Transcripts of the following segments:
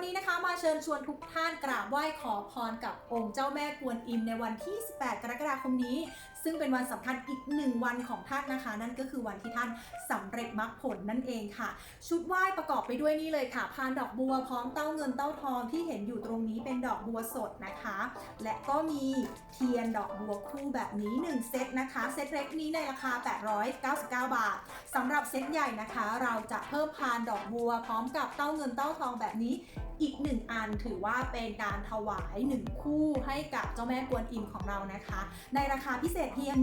วันนี้นะคะมาเชิญชวนทุกท่านกราบไหว้ขอพรกับองค์เจ้าแม่กวนอิมในวันที่ 18 กรกฎาคมนี้ ซึ่งเป็นวันสำคัญอีกหนึ่งวันของท่านนะคะ นั่นก็คือวันที่ท่านสำเร็จมรรคผลนั่นเองค่ะ ชุดไหว้ประกอบไปด้วยนี่เลยค่ะพานดอกบัวพร้อมเต้าเงินเต้าทองที่เห็นอยู่ตรงนี้เป็นดอกบัวสดนะคะ และก็มีเทียนดอกบัวคู่แบบนี้ 1 เซตนะคะเซตเล็กนี้ในราคา 899 บาทสำหรับเซตใหญ่นะคะ เราจะเพิ่มพานดอกบัวพร้อมกับเต้าเงินเต้าทองแบบนี้อีกหนึ่ง อันถือว่าเป็นการถวายหนึ่งคู่ให้กับเจ้าแม่กวนอิมของเรานะคะ ในราคาพิเศษเพียง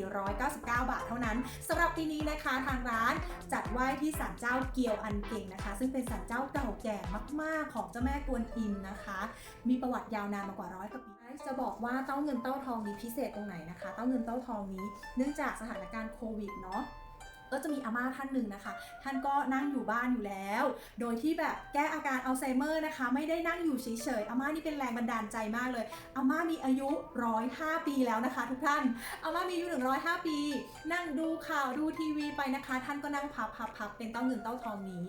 1,499 บาทเท่านั้นสำหรับปีนี้นะคะทางร้านจัดไหว้ที่ศาลเจ้าเกียวอันเก่งนะคะ ซึ่งเป็นศาลเจ้าเก่าแก่มากๆ ของเจ้าแม่กวนอิมนะคะ มีประวัติยาวนานมากว่าร้อยกว่าปีจะบอกว่าเต้าเงินเต้าทองนี้พิเศษตรงไหนนะคะ เต้าเงินเต้าทองนี้เนื่องจากสถานการณ์โควิดเนาะ ก็จะมีอาม่าท่านหนึ่งนะคะ ท่านก็นั่งอยู่บ้านอยู่แล้ว โดยที่แบบแก้อาการอัลไซเมอร์นะคะ ไม่ได้นั่งอยู่เฉยๆอาม่านี่เป็นแรงบันดาลใจมากเลยอาม่ามีอายุ 105 ปีแล้วนะคะ ทุกท่านอาม่ามีอายุ 105 ปี นั่งดูข่าวดูทีวีไปนะคะ ท่านก็นั่งพับพับพับเป็นเต้าเงินเต้าทองนี้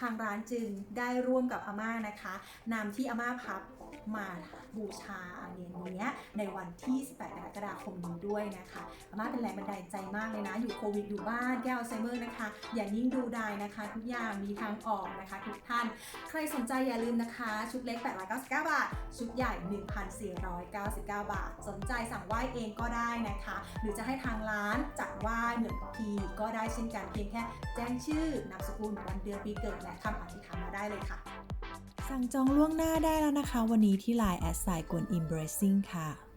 ทางร้านจึงได้ร่วมกับอาม่านะคะนำที่อาม่าพับมาบูชาเนียนนี้ในวันที่ 18 กรกฎาคมนี้ด้วยนะคะอาม่าเป็นแรงบันดาลใจมากเลยนะ อยู่โควิดอยู่บ้านแก้อัลไซเมอร์นะคะ อย่านิ่งดูดายนะคะ ทุกอย่างมีทางออกนะคะ ทุกท่าน ใครสนใจอย่าลืมนะคะ ชุดเล็ก 899 บาท ชุดใหญ่ 1,499 บาท สนใจสั่งไหว้เองก็ได้นะคะ หรือจะให้ทางร้านจัดไหว้เหมือนกับพีก็ได้เช่นกันเพียงแค่แจ้งชื่อนามสกุลวันเดือนปีเกิดและคำอธิษฐานมาได้เลยค่ะสั่งจองล่วงหน้าได้แล้วนะคะ วันนี้ที่ Line แอดไซน์กวนอิมเบรซิ่งค่ะ